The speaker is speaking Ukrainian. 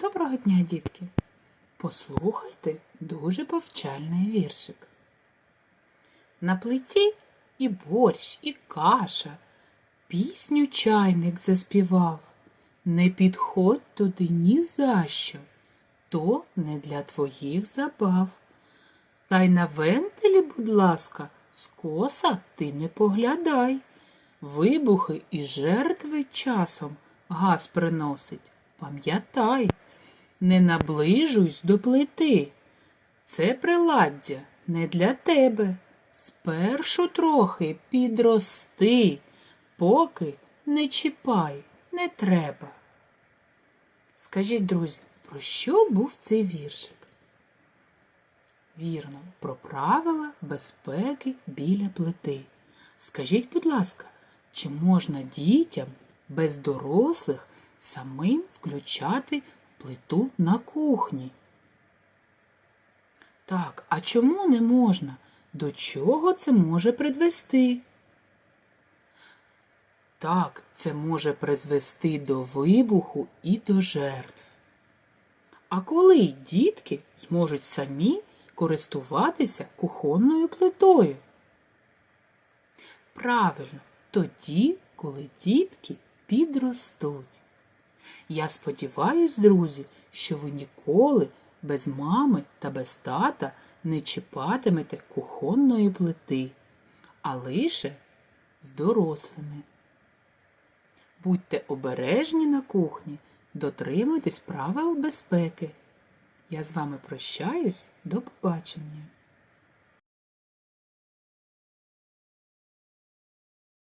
Доброго дня, дітки! Послухайте дуже повчальний віршик. На плиті і борщ, і каша, пісню чайник заспівав. Не підходь туди ні за що, то не для твоїх забав. Та й на вентилі, будь ласка, скоса ти не поглядай. Вибухи і жертви часом газ приносить. Пам'ятай, не наближуйсь до плити. Це приладдя не для тебе. Спершу трохи підрости, поки не чіпай, не треба. Скажіть, друзі, про що був цей віршик? Вірно, про правила безпеки біля плити. Скажіть, будь ласка, чи можна дітям без дорослих самим включати плиту на кухні? Так, а чому не можна? До чого це може призвести? Так, це може призвести до вибуху і до жертв. А коли дітки зможуть самі користуватися кухонною плитою? Правильно, тоді, коли дітки підростуть. Я сподіваюсь, друзі, що ви ніколи без мами та без тата не чіпатимете кухонної плити, а лише з дорослими. Будьте обережні на кухні, дотримуйтесь правил безпеки. Я з вами прощаюсь, до побачення.